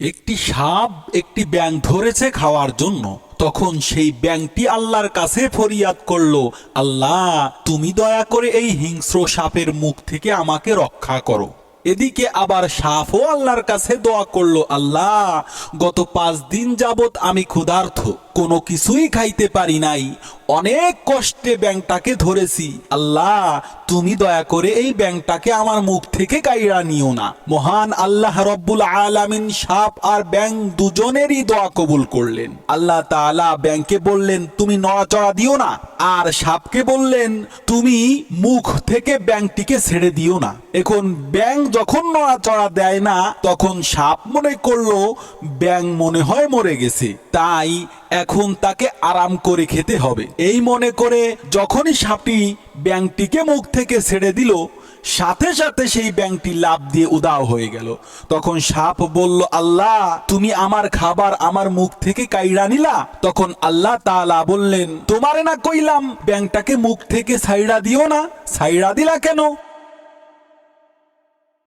একটি সাপ একটি ব্যাং ধরেছে খাওয়ার জন্য। তখন সেই ব্যাংটি আল্লাহর কাছে ফরিয়াদ করল, আল্লাহ, তুমি দয়া করে এই হিংস্র সাপের মুখ থেকে আমাকে রক্ষা করো। এদিকে আবার সাপও আল্লাহর কাছে দোয়া করল, আল্লাহ, গত পাঁচ দিন যাবত আমি ক্ষুধার্থ কোনো কিছুই খাইতে পারি নাই। অনেক কষ্টে ব্যাংটাকে ধরেছি। আল্লাহ, তুমি দয়া করে এই ব্যাংটাকে আমার মুখ থেকে কাইরা নিও না। মহান আল্লাহ রব্বুল আলামিন সাপ আর ব্যাং দুজনেরই দোয়া কবুল করলেন। আল্লাহ তাআলা ব্যাংকে বললেন, তুমি নড়াচড়া দিও না। আর সাপকে বললেন, তুমি মুখ থেকে ব্যাংটিকে ছেড়ে দিও না। এখন ব্যাং যখন নড়াচড়া দেয় না, তখন সাপ মনে করল, ব্যাং মনে হয় মরে গেছে। তাই এখন তাকে আরাম করে খেতে হবে। এই মনে করে যখনই সাপটি ব্যাংটিকে মুখ থেকে ছেড়ে দিল, সাথে সাথে সেই ব্যাংকটি লাভ দিয়ে উদাও হয়ে গেল। তখন সাপ বলল, আল্লাহ, তুমি আমার খাবার আমার মুখ থেকে কাইরা নিলা? তখন আল্লাহ তালা বললেন, তোমারে না কইলাম, ব্যাংকটাকে মুখ থেকে সাইড়া দিও না। সাইড়া দিলা কেন?